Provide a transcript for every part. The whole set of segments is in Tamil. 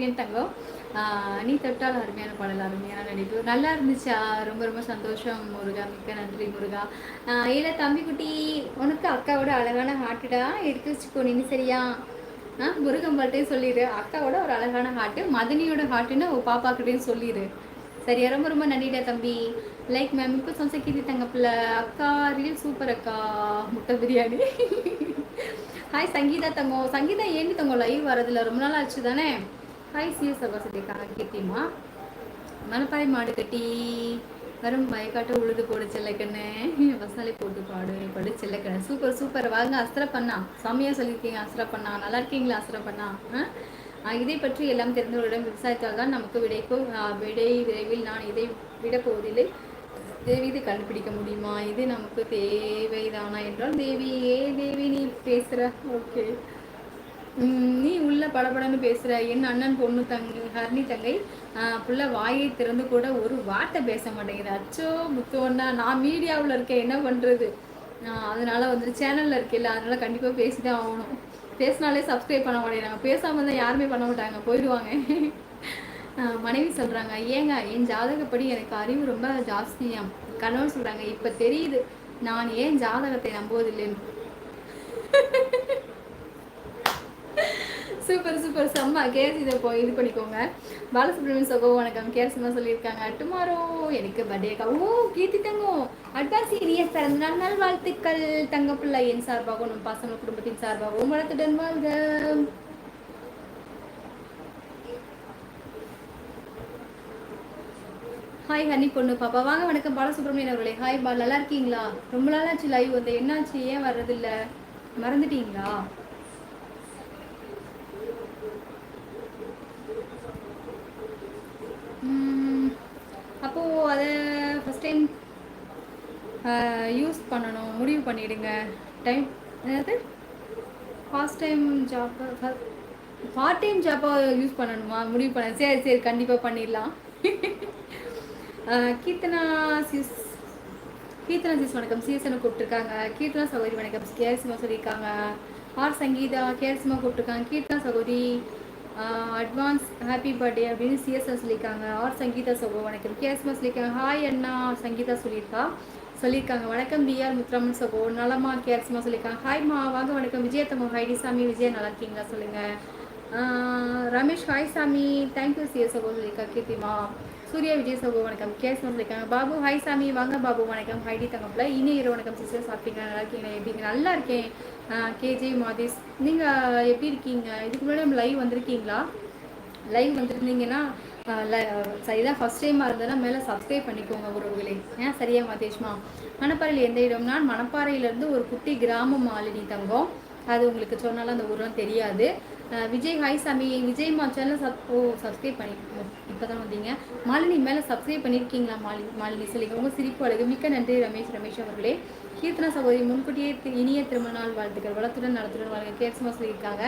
சூரியன் தங்கம். நீ தொட்டால் அருமையான பாடல் அருமையான நடிப்பு. நல்லா இருந்துச்சா? ரொம்ப ரொம்ப சந்தோஷம் முருகா. மிக்க நன்றி முருகா. இல்லை தம்பி குட்டி உனக்கு அக்காவோட அழகான ஹார்ட்டுடா எடுத்து வச்சுக்கோ நீ சரியா? ஆ முருகம்பாட்டையும் சொல்லிடு அக்காவோட ஒரு அழகான ஹார்ட்டு மதனியோட ஹார்ட்டுன்னு பாப்பாக்கிட்டையும் சொல்லிடு சரியா? ரொம்ப ரொம்ப நன்றிடா தம்பி. லைக் மேம் இப்போ சொந்த கீதி தங்க பிள்ளை அக்கா ரீல் சூப்பர் அக்கா முட்டை பிரியாணி. ஹாய் சங்கீதா தங்கம் சங்கீதா ஏண்டி தங்கம் லைவ் வரதில்ல ரொம்ப நாள் ஆச்சு தானே? ஹாய் சிஎஸ் சபா சொல்லியிருக்காங்க கீர்த்திமா மணப்பாறை மாடு கட்டி வரும் மயக்காட்டு உழுது போடு செல்லக்கண்ணு. வசாலை போட்டு பாடு படு செல்லக்கண்ணு. Super super. வாங்க அஸ்திர பண்ணா. சாமியா சொல்லியிருக்கீங்க அஸ்திர பண்ணா. நல்லா இருக்கீங்களா அஸ்திர பண்ணா? இதை பற்றி எல்லாம் தெரிந்தவர்களிடம் விவசாயத்தாக நமக்கு விடைக்கும் விடை விரைவில் நான் இதை விடப்போவதில்லை தேவி இது கண்டுபிடிக்க முடியுமா? இது நமக்கு தேவைதானா என்றால் தேவி ஏ தேவி நீ பேசுகிற ஓகே. நீ உள்ள படபடன்னு பேசுற என் அண்ணன் பொண்ணு தங்கி ஹர்னி தங்கை புள்ள வாயை திறந்து கூட ஒரு வார்த்தை பேச மாட்டேங்குது. அச்சோ முத்தோன்னா நான் மீடியாவில் இருக்கேன் என்ன பண்ணுறது அதனால வந்து சேனலில் இருக்கேல்ல அதனால கண்டிப்பாக பேசி தான் ஆகணும். பேசினாலே சப்ஸ்கிரைப் பண்ண மாட்டேங்கிறாங்க. பேசாமல் தான் யாருமே பண்ண மாட்டாங்க போயிடுவாங்க. மனைவி சொல்கிறாங்க ஏங்க என் ஜாதகப்படி எனக்கு அறிவு ரொம்ப ஜாஸ்தியாம். கணவன் சொல்கிறாங்க இப்போ தெரியுது நான் ஏன் ஜாதகத்தை நம்புவதில்லைன்னு சூப்பர் சூப்பர். செம்ம கேஸ் இதை போய் இது பண்ணிக்கோங்க. பாலசுப்ரமணியம் சகோ வணக்கம். கேர்ஸ்மா சொல்லியிருக்காங்க. டுமாரோ எனக்கு பர்த்டேக்கா ஓ கீர்த்தி தங்கம். அட்வான்ஸ் இனிய பிறந்த நாள். நாள் வாழ்த்துக்கள். தங்கப்பிள்ளை என் சார்பாகவும் நம் பசங்க குடும்பத்தின் சார்பாகவும் வளர்த்துடன் வாழ்க. ஹாய் ஹனி பொண்ணு பாப்பா. வாங்க வணக்கம். பாலசுப்ரமணியன் அவர்களே. ஹாய் பா நல்லா இருக்கீங்களா? ரொம்ப நாளாச்சு லைவ் வந்து. என்னாச்சு? ஏன் வர்றதில்ல? மறந்துட்டீங்களா அப்போது அதை ஃபஸ்ட் டைம் யூஸ் uh, பண்ணணும் முடிவு பண்ணிவிடுங்க டைம் அதாவது ஃபாஸ்ட் டைம் ஜாப்பை பார்ட் டைம் ஜாப்பை யூஸ் பண்ணணுமா? முடிவு பண்ண சரி சரி கண்டிப்பாக பண்ணிடலாம். Uh, Keerthana sis Keerthana sis வணக்கம். சீசனை கூப்பிட்டுருக்காங்க. கீர்த்தனா சகோதரி வணக்கம். கேர்சிமா சொல்லியிருக்காங்க. ஆர் சங்கீதா கேர்சிமா கூப்பிட்டுருக்காங்க. கீர்த்தனா சகோதரி அட்வான்ஸ் ஹாப்பி பர்த்டே அப்படின்னு சிஎஸ்ஆர் சொல்லியிருக்காங்க. ஆர் சங்கீதா சோபோ வணக்கம். கேஎஸ்மா சொல்லியிருக்காங்க. ஹாய் அண்ணா சங்கீதா சொல்லியிருக்கா. சொல்லியிருக்காங்க. வணக்கம் பிஆர் முத்துராமன் சகோ நலமா கேஎஸ்மா சொல்லியிருக்காங்க. ஹாய் மா வாங்க வணக்கம். விஜயத்தம்மா ஹைடி சாமி விஜய் நல்லா இருக்கீங்களா சொல்லுங்கள் ரமேஷ் ஹாய் சாமி. தேங்க்யூ சிஎஸ் சோபோ சொல்லியிருக்கா. கீர்த்திமா. சூர்யா விஜய் சோபோ வணக்கம். கேஸ் வந்திருக்காங்க பாபு ஹாய் சாமி. வாங்க பாபு வணக்கம். ஹைடி தங்கப்பில். இனி இரவு வணக்கம் சிஸ்டர். சாப்பிட்டீங்க நல்லா இருக்கீங்க? எப்படிங்க நல்லா இருக்கேன். K J Madhesh. நீங்கள் எப்படி இருக்கீங்க? இதுக்கு முன்னாடி நம்ம லைவ் வந்திருக்கீங்களா? லைவ் வந்துருந்தீங்கன்னா சரிதான் ஃபஸ்ட் டைமாக இருந்ததுன்னா மேலே சப்ஸ்கிரைப் பண்ணிக்கோங்க உறவுகளே ஏன் சரியா மாதேஷ்மா மணப்பாறையில் எந்த இடம்னா மணப்பாறையிலேருந்து ஒரு குட்டி கிராம மாலினி தங்கம். அது உங்களுக்கு சொன்னாலும் அந்த ஊரெலாம் தெரியாது. விஜய் ஹாய் சாமி. விஜய் மா சேனல் சப் ஓ சப்ஸ்கிரைப் பண்ணி இப்போ தான் வந்தீங்க. மாலினி மேலே சப்ஸ்கிரைப் பண்ணியிருக்கீங்களா மாலினி மாலினி சொல்லிங்க உங்கள் சிரிப்பு அழகு. மிக்க நன்றி ரமேஷ் ரமேஷ் அவர்களே. கீர்த்தனா சகோதரி முன்கூட்டியே இனிய திருமண நாள் வாழ்த்துக்கள். வளத்துடன் நடத்துடன் வாழ்க்கை கேட்ஸ்மா சொல்லியிருக்காங்க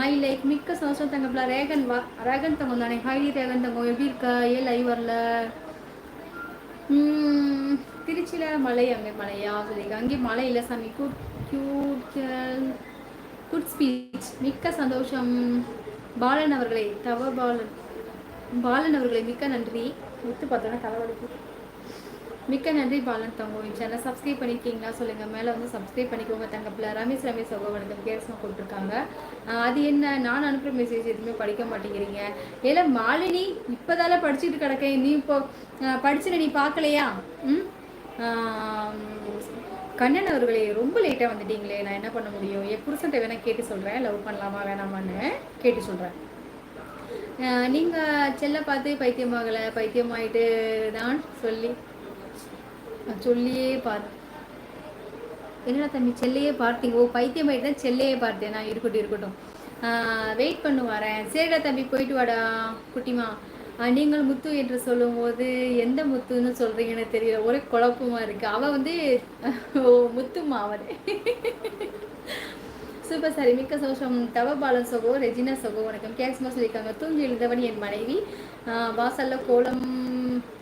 மை லைக் மிக்க சந்தோஷம் தங்கப்பில் ரேகன் வா ரேகன் தங்கம் தானே? ஹைலி ரேகன் தங்கம். எப்படி இருக்கா? ஏ லைவ் வரல? திருச்சியில் மலை அங்கே மலையா? சொல்லியிருக்காங்க அங்கே மலை இல்லை சாமி. Good cute good speech. மிக்க சந்தோஷம். பாலன் அவர்களை தவ பாலன். பாலன் அவர்களை மிக்க நன்றி. விட்டு பார்த்தோன்னா தலைவலிக்கு மிக்க நன்றி பாலன் தங்கம் சேனல் சப்ஸ்கிரைப் பண்ணியிருக்கீங்களா சொல்லுங்கள் மேலே வந்து சப்ஸ்கிரைப் பண்ணிக்கோங்க. தங்கப்பில் ரமேஷ் ரமேஷ் சகோ வணக்கம் கேர்ஸ்மா கொடுத்துருக்காங்க அது என்ன? நான் அனுப்புகிற மெசேஜ் எதுவுமே படிக்க மாட்டேங்கிறீங்க. ஏல மாலினி இப்போதால படிச்சுட்டு கிடக்கேன். நீ இப்போ படிச்சுட்டு நீ பார்க்கலையா ம்? கண்ணன் அவர்களே ரொம்ப லேட்டாக வந்துட்டீங்களே நான் என்ன பண்ண முடியும்? என் புருஷன்ட்ட வேணால் கேட்டு சொல்கிறேன் லவ் பண்ணலாமா வேணாமான்னு கேட்டு சொல்கிறேன் நீங்கள் செல்ல பார்த்து பைத்தியமாகலை? பைத்தியமாயிட்டு தான் சொல்லி சொல்லியே பார் என்னடா தம்பி செல்லையே பார்த்தீங்க? ஓ பைத்தியமாயிட்டு தான் செல்லையே பார்த்தேன். நான் இருக்கட்டும் இருக்கட்டும். வெயிட் பண்ணு வரேன். சரிடா தம்பி போயிட்டு வாடா குட்டிமா. நீங்கள் முத்து என்று சொல்லும்போது எந்த முத்துன்னு சொல்கிறீங்கன்னு தெரியல. ஒரே குழப்பமாக இருக்குது அவள் வந்து முத்து மாவன் சூப்பர் சாரி மிக்க சோஷம் தவபாலன் சகோ ரெஜினா சகோ வணக்கம். கேக்ஸ்மா சொல்லியிருக்காங்க. தூங்கி எழுந்தவன் என் மனைவி. வாசல்ல கோலம்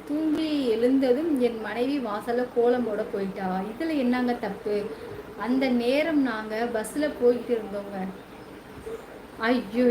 தூங்கி எழுந்ததும் என் மனைவி வாசல்ல கோலம் போட போயிட்டா. இதில் என்னங்க தப்பு? அந்த நேரம் நாங்கள் பஸ்ஸில் போயிட்டு இருந்தோங்க. ஐயோ